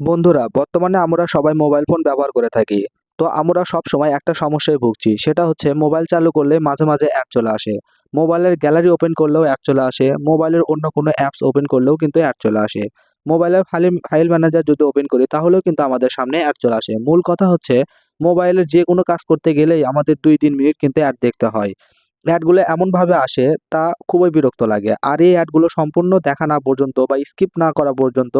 বন্ধুরা, বর্তমানে আমরা সবাই মোবাইল ফোন ব্যবহার করে থাকি। তো আমরা সব সময় একটা সমস্যায় ভুগছি, সেটা হচ্ছে মোবাইল চালু করলে মাঝে মাঝে অ্যাড চলে আসে। মোবাইলের গ্যালারি ওপেন করলেও অ্যাড চলে আসে, মোবাইলের অন্য কোনো অ্যাপস ওপেন করলেও কিন্তু অ্যাড চলে আসে। মোবাইলের ফাইল ফাইল ম্যানেজার যদি ওপেন করি, তাহলেও কিন্তু আমাদের সামনে অ্যাড চলে আসে। মূল কথা হচ্ছে, মোবাইলের যে কোনো কাজ করতে গেলেই আমাদের দুই তিন মিনিট কিন্তু অ্যাড দেখতে হয়। অ্যাডগুলো এমনভাবে আসে, তা খুবই বিরক্ত লাগে। আর এই অ্যাডগুলো সম্পূর্ণ দেখা না পর্যন্ত বা স্কিপ না করা পর্যন্ত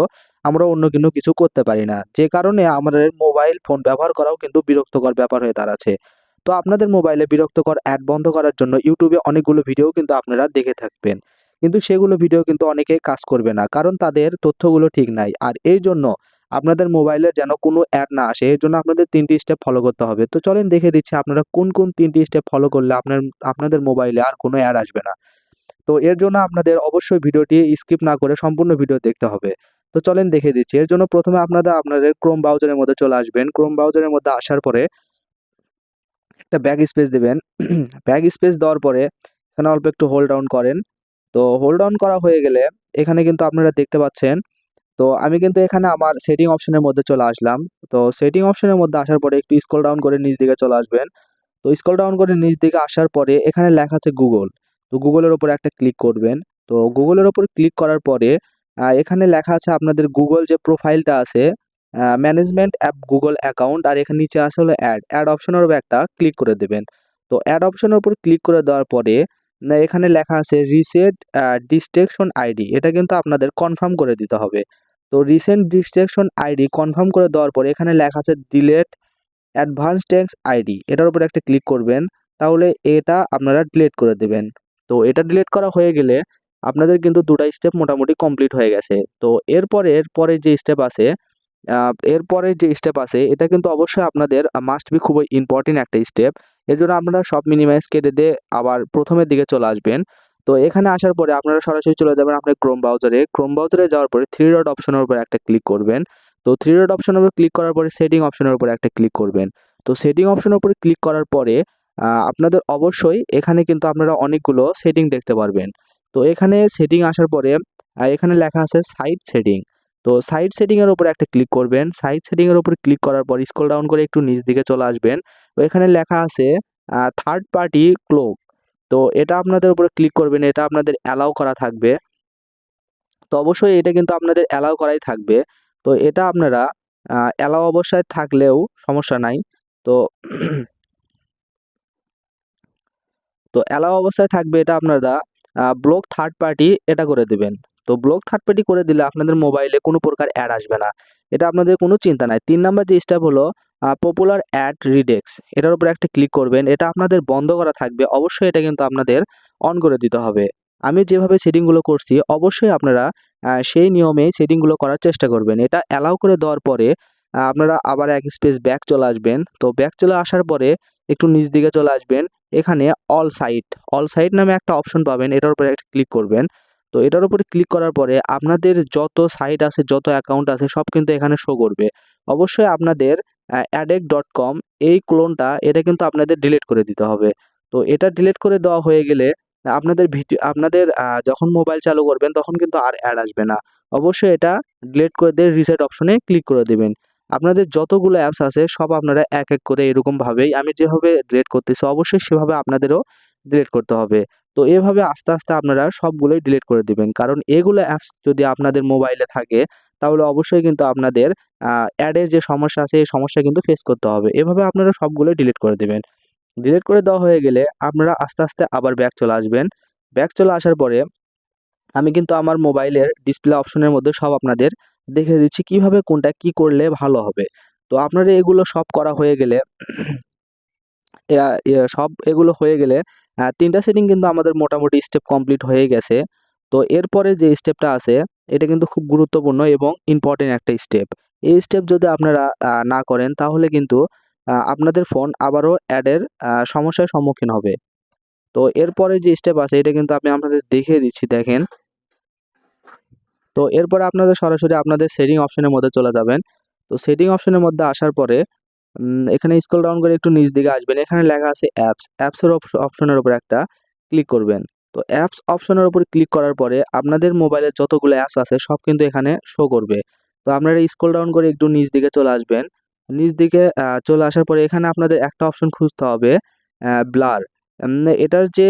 আমরা অন্য কিন্তু কিছু করতে পারি না। যে কারণে আমাদের মোবাইল ফোন ব্যবহার করাও কিন্তু বিরক্তকর ব্যাপার হয়ে দাঁড়াচ্ছে। তো আপনাদের মোবাইলে বিরক্তকর অ্যাড বন্ধ করার জন্য ইউটিউবে অনেকগুলো ভিডিও কিন্তু আপনারা দেখে থাকবেন। কিন্তু সেগুলো ভিডিও কিন্তু অনেকে কাজ করবে না, কারণ তাদের তথ্যগুলো ঠিক নাই। আর এই জন্য আপনাদের মোবাইলে যেন কোনো অ্যাড না আসে, এর জন্য আপনাদের তিনটি স্টেপ ফলো করতে হবে। তো চলেন দেখে দিচ্ছি আপনারা কোন কোন তিনটি স্টেপ ফলো করলে আপনার, আপনাদের মোবাইলে আর কোনো অ্যাড আসবে না। তো এর জন্য আপনাদের অবশ্যই ভিডিওটি স্কিপ না করে সম্পূর্ণ ভিডিও দেখতে হবে। তো চলেন দেখে দিচ্ছি। এর জন্য প্রথমে আপনারা, আপনাদের ক্রোম ব্রাউজারের মধ্যে চলে আসবেন। ক্রোম ব্রাউজারের মধ্যে আসার পরে একটা ব্যাক স্পেস দেবেন। ব্যাক স্পেস দেওয়ার পরে এখানে অল্প একটু হোল্ড ডাউন করেন। তো হোল্ড ডাউন করা হয়ে গেলে এখানে কিন্তু আপনারা দেখতে পাচ্ছেন তো আমি কিন্তু এখানে আমার সেটিং অপশনের মধ্যে চলে আসলাম। তো সেটিং অপশনের মধ্যে আসার পরে একটু স্কল ডাউন করে নিচ দিকে চলে আসবেন। তো স্কল ডাউন করে নিচ দিকে আসার পরে এখানে লেখা আছে গুগল তো গুগলের ওপরে একটা ক্লিক করবেন। তো গুগলের ওপর ক্লিক করার পরে এখানে লেখা আছে আপনাদের গুগল যে প্রোফাইলটা আছে ম্যানেজমেন্ট অ্যাপ গুগল অ্যাকাউন্ট আর এখানে নিচে আছে হলো অ্যাড অ্যাড অপশনের উপর একটা ক্লিক করে দেবেন। তো অ্যাড অপশনের উপর ক্লিক করে দেওয়ার পরে এখানে লেখা আছে রিসেট ডিস্ট্রেকশন আইডি এটা কিন্তু আপনাদের কনফার্ম করে দিতে হবে। তো রিসেন্ট ডিস্ট্রেকশন আইডি কনফার্ম করে দেওয়ার পরে এখানে লেখা আছে ডিলেট অ্যাডভান্স ট্যাক্স আইডি এটার উপর একটা ক্লিক করবেন, তাহলে এটা আপনারা ডিলেট করে দেবেন। তো এটা ডিলেট করা হয়ে গেলে আপনাদের কিন্তু দুটা স্টেপ মোটামুটি কমপ্লিট হয়ে গেছে। তো এরপরে এরপরে যে স্টেপ আছে এরপরে যে স্টেপ আছে, এটা কিন্তু অবশ্যই আপনাদের মাস্ট বি খুবই ইম্পর্টেন্ট একটা স্টেপ এর জন্য আপনারা সব মিনিমাইজ কেটে দিয়ে আবার প্রথমের দিকে চলে আসবেন। তো এখানে আসার পরে আপনারা সরাসরি চলে যাবেন আপনার ক্রোম ব্রাউজারে ক্রোম ব্রাউজারে যাওয়ার পরে থ্রি ডট অপশনের উপর একটা ক্লিক করবেন। তো থ্রি ডট অপশনের উপর ক্লিক করার পরে সেটিং অপশনের উপর একটা ক্লিক করবেন। তো সেটিং অপশনের উপরে ক্লিক করার পরে আপনাদের অবশ্যই এখানে কিন্তু আপনারা অনেকগুলো সেটিং দেখতে পারবেন। তো এখানে সেটিং আসার পরে এখানে লেখা আছে সাইট সেটিং তো সাইট সেটিংয়ের উপর একটা ক্লিক করবেন। সাইট সেটিংয়ের উপর ক্লিক করার পর স্ক্রল ডাউন করে একটু নিচ দিকে চলে আসবেন। তো এখানে লেখা আছে থার্ড পার্টি ক্লোক তো এটা আপনাদের উপরে ক্লিক করবেন, এটা আপনাদের অ্যালাউ করা থাকবে। তো অবশ্যই এটা কিন্তু আপনাদের অ্যালাউ করাই থাকবে। তো এটা আপনারা অ্যালাউ অবস্থায় থাকলেও সমস্যা নাই। তো তো অ্যালাউ অবস্থায় থাকবে এটা আপনারা ব্লক থার্ড পার্টি এটা করে দেবেন। তো ব্লক থার্ড পার্টি করে দিলে আপনাদের মোবাইলে কোনো প্রকার অ্যাড আসবে না। এটা আপনাদের কোনো চিন্তা নাই। তিন নাম্বার যে স্টেপ হলো পপুলার অ্যাড রিডেক্স এটার উপর একটা ক্লিক করবেন, এটা আপনাদের বন্ধ করা থাকবে, অবশ্যই এটা কিন্তু আপনাদের অন করে দিতে হবে। আমি যেভাবে সেটিংগুলো করছি, অবশ্যই আপনারা সেই নিয়মে সেটিংগুলো করার চেষ্টা করবেন। এটা অ্যালাউ করে দেওয়ার পরে আপনারা আবার এক স্পেস ব্যাক চলে আসবেন। তো ব্যাক চলে আসার পরে একটু নিচ দিকে চলে আসবেন, এখানে অল সাইট অল সাইট নামে একটা অপশন পাবেন, এটার উপরে একটা ক্লিক করবেন। তো এটার উপরে ক্লিক করার পরে আপনাদের যত সাইট আছে, যত অ্যাকাউন্ট আছে, সব কিন্তু এখানে শো করবে। অবশ্যই আপনাদের অ্যাডেক ডট কম এই ক্লোনটা এটা কিন্তু আপনাদের ডিলিট করে দিতে হবে। তো এটা ডিলিট করে দেওয়া হয়ে গেলে আপনাদের ভিডিও আপনাদের যখন মোবাইল চালু করবেন তখন কিন্তু আর অ্যাড আসবে না। অবশ্যই এটা ডিলিট করে দিয়ে রিসেট অপশনে ক্লিক করে দেবেন। আপনাদের যতগুলো অ্যাপস আছে সব আপনারা এক এক করে এরকমভাবেই আমি যেভাবে ডিলিট করতেছি অবশ্যই সেভাবে আপনাদেরও ডিলিট করতে হবে। তো এভাবে আস্তে আস্তে আপনারা সবগুলোই ডিলিট করে দিবেন। কারণ এগুলো অ্যাপস যদি আপনাদের মোবাইলে থাকে তাহলে অবশ্যই কিন্তু আপনাদের অ্যাডের যে সমস্যা আছে, এই সমস্যা কিন্তু ফেস করতে হবে। এভাবে আপনারা সবগুলোই ডিলিট করে দেবেন। ডিলিট করে দেওয়া হয়ে গেলে আপনারা আস্তে আস্তে আবার ব্যাক চলে আসবেন। ব্যাক চলে আসার পরে আমি কিন্তু আমার মোবাইলের ডিসপ্লে অপশনের মধ্যে সব আপনাদের দেখে দিচ্ছি, কীভাবে কোনটা কি করলে ভালো হবে। তো আপনারা এগুলো সব করা হয়ে গেলে সব এগুলো হয়ে গেলে তিনটা সেটিং কিন্তু আমাদের মোটামুটি স্টেপ কমপ্লিট হয়ে গেছে। তো এরপরে যে স্টেপটা আছে এটা কিন্তু খুব গুরুত্বপূর্ণ এবং ইম্পর্টেন্ট একটা স্টেপ এই স্টেপ যদি আপনারা না করেন, তাহলে কিন্তু আপনাদের ফোন আবারও অ্যাডের সমস্যার সম্মুখীন হবে। তো এরপরে যে স্টেপ আছে, এটা কিন্তু আমি আপনাদের দেখিয়ে দিচ্ছি, দেখেন। তো এরপরে আপনাদের সরাসরি আপনাদের সেটিং অপশনের মধ্যে চলে যাবেন। তো সেটিং অপশনের মধ্যে আসার পরে এখানে স্ক্রল ডাউন করে একটু নিচ দিকে আসবেন। এখানে লেখা আছে অ্যাপস অ্যাপসের অপশনের উপর একটা ক্লিক করবেন। তো অ্যাপস অপশনের উপর ক্লিক করার পরে আপনাদের মোবাইলে যতগুলো অ্যাপস আছে সব কিন্তু এখানে শো করবে। তো আপনারা স্ক্রল ডাউন করে একটু নিচ দিকে চলে আসবেন। নিচ দিকে চলে আসার পরে এখানে আপনাদের একটা অপশন খুঁজতে হবে ব্লার এটার যে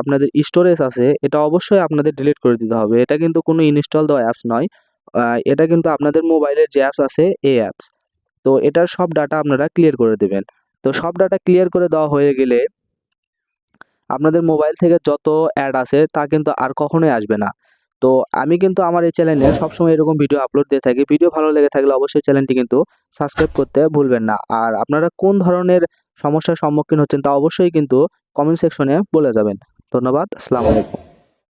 আপনাদের স্টোরেজ আছে এটা অবশ্যই আপনাদের ডিলিট করে দিতে হবে। এটা কিন্তু কোনো ইনস্টল দেওয়া অ্যাপস নয়। এটা কিন্তু আপনাদের মোবাইলের যে অ্যাপস আছে এই অ্যাপস তো এটার সব ডাটা আপনারা ক্লিয়ার করে দেবেন। তো সব ডাটা ক্লিয়ার করে দেওয়া হয়ে গেলে আপনাদের মোবাইল থেকে যত অ্যাড আছে তা কিন্তু আর কখনোই আসবে না। তো আমি কিন্তু আমার এই চ্যানেলে সবসময় এরকম ভিডিও আপলোড দিয়ে থাকি। ভিডিও ভালো লেগে থাকলে অবশ্যই চ্যানেলটি কিন্তু সাবস্ক্রাইব করতে ভুলবেন না। আর আপনারা কোন ধরনের সমস্যার সম্মুখীন হচ্ছেন তা অবশ্যই কিন্তু কমেন্ট সেকশনে বলে যাবেন। ধন্যবাদ, আসসালামু আলাইকুম।